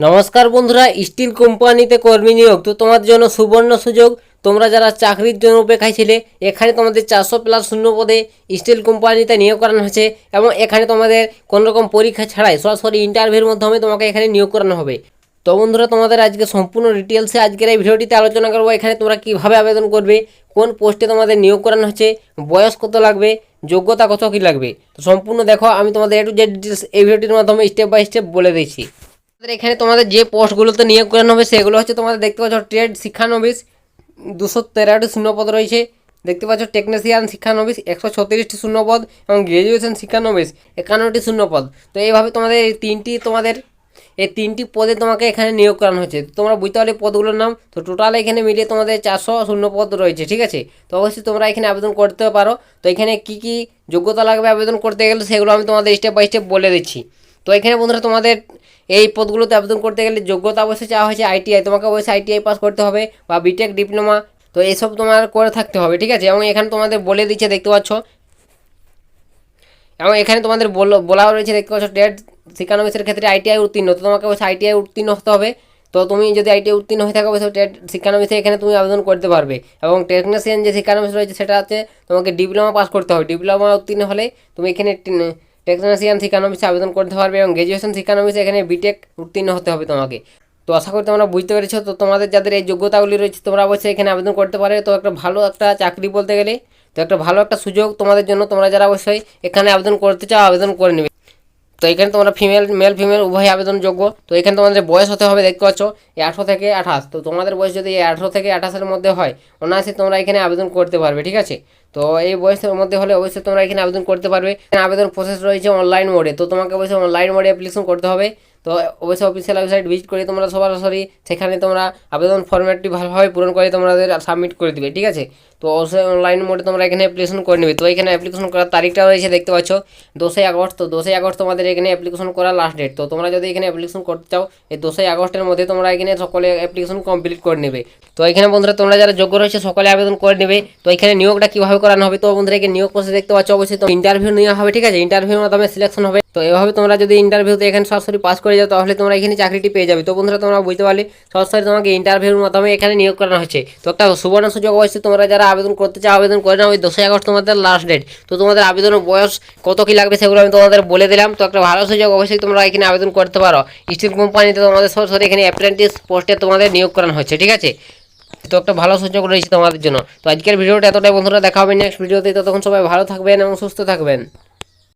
নমস্কার বন্ধুরা, স্টিল কোম্পানিতে কর্মী নিয়োগ। তো তোমার জন্য সুবর্ণ সুযোগ। তোমরা যারা চাকরির জন্য অপেক্ষায় ছিলে, এখানে তোমাদের চারশো প্লাস শূন্য পদে স্টিল কোম্পানিতে নিয়োগ করানো হয়েছে এবং এখানে তোমাদের কোনো রকম পরীক্ষা ছাড়াই সরাসরি ইন্টারভিউর মাধ্যমে তোমাকে এখানে নিয়োগ করানো হবে। তো বন্ধুরা, তোমাদের আজকে সম্পূর্ণ ডিটেলসে আজকের এই ভিডিওটিতে আলোচনা করব, এখানে তোমরা কীভাবে আবেদন করবে, কোন পোস্টে তোমাদের নিয়োগ করানো হচ্ছে, বয়স কত লাগবে, যোগ্যতা কত কী লাগবে। তো সম্পূর্ণ দেখো, আমি তোমাদের এ টু জেড ডিটেলস এই ভিডিওটির মাধ্যমে স্টেপ বাই স্টেপ বলে তোমাদের এখানে তোমাদের যে পোস্টগুলোতে নিয়োগ করানো হবে সেগুলো হচ্ছে তোমাদের দেখতে পাচ্ছ ট্রেড শিক্ষানবিশ, দুশো তেরোটি শূন্যপদ রয়েছে। দেখতে পাচ্ছ টেকনিশিয়ান শিক্ষানবিশ, একশো ছত্রিশটি শূন্যপদ এবং গ্র্যাজুয়েশন শিক্ষানবিশ, একান্নটি শূন্যপদ। তো এইভাবে তোমাদের এই তিনটি তোমাদের, এই তিনটি পদে তোমাকে এখানে নিয়োগ করানো হয়েছে। তো তোমরা বুঝতে পারলে পদগুলোর নাম। তো টোটাল এখানে মিলিয়ে তোমাদের চারশো শূন্য পদ রয়েছে, ঠিক আছে? তো অবশ্যই তোমরা এখানে আবেদন করতে পারো। তো এখানে কি কি যোগ্যতা লাগবে আবেদন করতে গেলে, সেগুলো আমি তোমাদের স্টেপ বাই স্টেপ বলে দিচ্ছি। তো এখানে বন্ধুরা তোমাদের এই পদগুলোতে আবেদন করতে গেলে যোগ্যতা অবশ্যই চাওয়া হয়েছে আইটিআই। তোমাকে অবশ্যই আইটিআই পাস করতে হবে বা বিটেক ডিপ্লোমা। তো এইসব তোমার করে থাকতে হবে, ঠিক আছে? এবং এখানে তোমাদের বলে দিচ্ছে, দেখতে পাচ্ছ? এবং এখানে তোমাদের বল- রয়েছে, দেখতে পাচ্ছ? টেট শিক্ষানবিশের ক্ষেত্রে আইটিআই উত্তীর্ণ। তো তোমাকে অবশ্যই আইটিআই উত্তীর্ণ হতে হবে। তো তুমি যদি আইটিআই উত্তীর্ণ হয়ে থাকো, অবশ্যই টেট শিক্ষানবিশে এখানে তুমি আবেদন করতে পারবে। এবং টেকনিশিয়ান যে শিক্ষানবিশ রয়েছে সেটা হচ্ছে তোমাকে ডিপ্লোমা পাস করতে হবে। ডিপ্লোমা উত্তীর্ণ হলে তুমি এখানে টেকনিশিয়ান শিক্ষানবিশে আবেদন করতে পারবে এবং গ্র্যাজুয়েশন শিক্ষানবিশে এখানে বিটেক উত্তীর্ণ হতে হবে তোমাকে তো আশা করি তোমরা বুঝতে পেরেছ তো তোমাদের যাদের এই যোগ্যতাগুলি রয়েছে তোমরা অবশ্যই এখানে আবেদন করতে পারে তো একটা ভালো একটা চাকরি বলতে গেলে তো একটা ভালো একটা সুযোগ তোমাদের জন্য তোমরা যারা অবশ্যই এখানে আবেদন করতে চাও আবেদন করে নেবে তো এখানে তোমরা ফিমেল মেল ফিমেল উভয় আবেদনযোগ্য। তো এখানে তোমাদের বয়স হতে হবে, দেখতে পাচ্ছ, এই আঠেরো থেকে আঠাশ। তো তোমাদের বয়স যদি এই আঠেরো থেকে আঠাশের মধ্যে হয়, অনায়াসে তোমরা এখানে আবেদন করতে পারবে, ঠিক আছে? তো এই বয়সের মধ্যে হলে অবশ্যই তোমরা এখানে আবেদন করতে পারবে। আবেদন প্রসেস রয়েছে অনলাইন মোডে তো তোমাকে অবশ্যই অনলাইন মোডে অ্যাপ্লিকেশন করতে হবে। তো অবশ্যই অফিসিয়াল ওয়েবসাইট ভিজিট করে তোমরা সরাসরি সেখানে তোমরা আবেদন ফর্ম্যাটটি ভালোভাবে পূরণ করে তোমাদের সাবমিট করে দিবে, ঠিক আছে? তো অবশ্যই অনলাইন মোডে তোমরা এখানে অ্যাপ্লিকেশন করে নেবে। তো এখানে অ্যাপ্লিকেশন করার তারিখটা রয়েছে, দেখতে পাচ্ছ দোষই আগস্ট। তো দোষই আগস্ট তোমাদের এখানে অ্যাপ্লিকেশন করার লাস্ট ডেট তো তোমরা যদি এখানে অ্যাপ্লিকেশন করতে চাও, এই দোষই আগস্টের মধ্যে তোমরা এখানে সকলে অ্যাপ্লিকেশন কমপ্লিট করে নেবে। তো এখানে বন্ধুরা, তোমরা যারা যোগ্য রয়েছে, সকলে আবেদন করে নেবে। তো এখানে নিয়োগটা কীভাবে করানো হবে? তো বন্ধুরা, এখানে নিয়োগ প্রসেস দেখতে পাচ্ছ, অবশ্যই তো ইন্টারভিউ নেওয়া হবে, ঠিক আছে? ইন্টারভিউর মাধ্যমে সিলেকশন হবে। তো এভাবে তোমরা যদি ইন্টারভিউতে এখানে সরাসরি পাস করে যাও, তাহলে তোমরা এখানে চাকরিটি পেয়ে যাবে। তো বন্ধুরা, তোমরা বুঝতে পারলে, সরাসরি তোমাকে ইন্টারভিউর মাধ্যমে এখানে নিয়োগ করানো হচ্ছে তো একটা সুবর্ণ সুযোগ অবশ্যই তোমরা যারা আবেদন করতে চাও, আবেদন করে নাও। ওই দশই আগস্ট তোমাদের লাস্ট ডেট তো তোমাদের আবেদনের বয়স কত কী লাগবে সেগুলো আমি তোমাদের বলে দিলাম। তো একটা ভালো সুযোগ অবশ্যই তোমরা এখানে আবেদন করতে পারো। স্টিল কোম্পানিতে তোমাদের সরাসরি এখানে অ্যাপ্রেন্টিস পোস্টে তোমাদের নিয়োগ করানো হচ্ছে ঠিক আছে? তো একটা ভালো সুযোগ রয়েছে তোমাদের জন্য। তো আজকের ভিডিওটা এতটাই, বন্ধুরা। দেখা হবে নেক্সট ভিডিওতে ততক্ষণ সবাই ভালো থাকবেন এবং সুস্থ থাকবেন।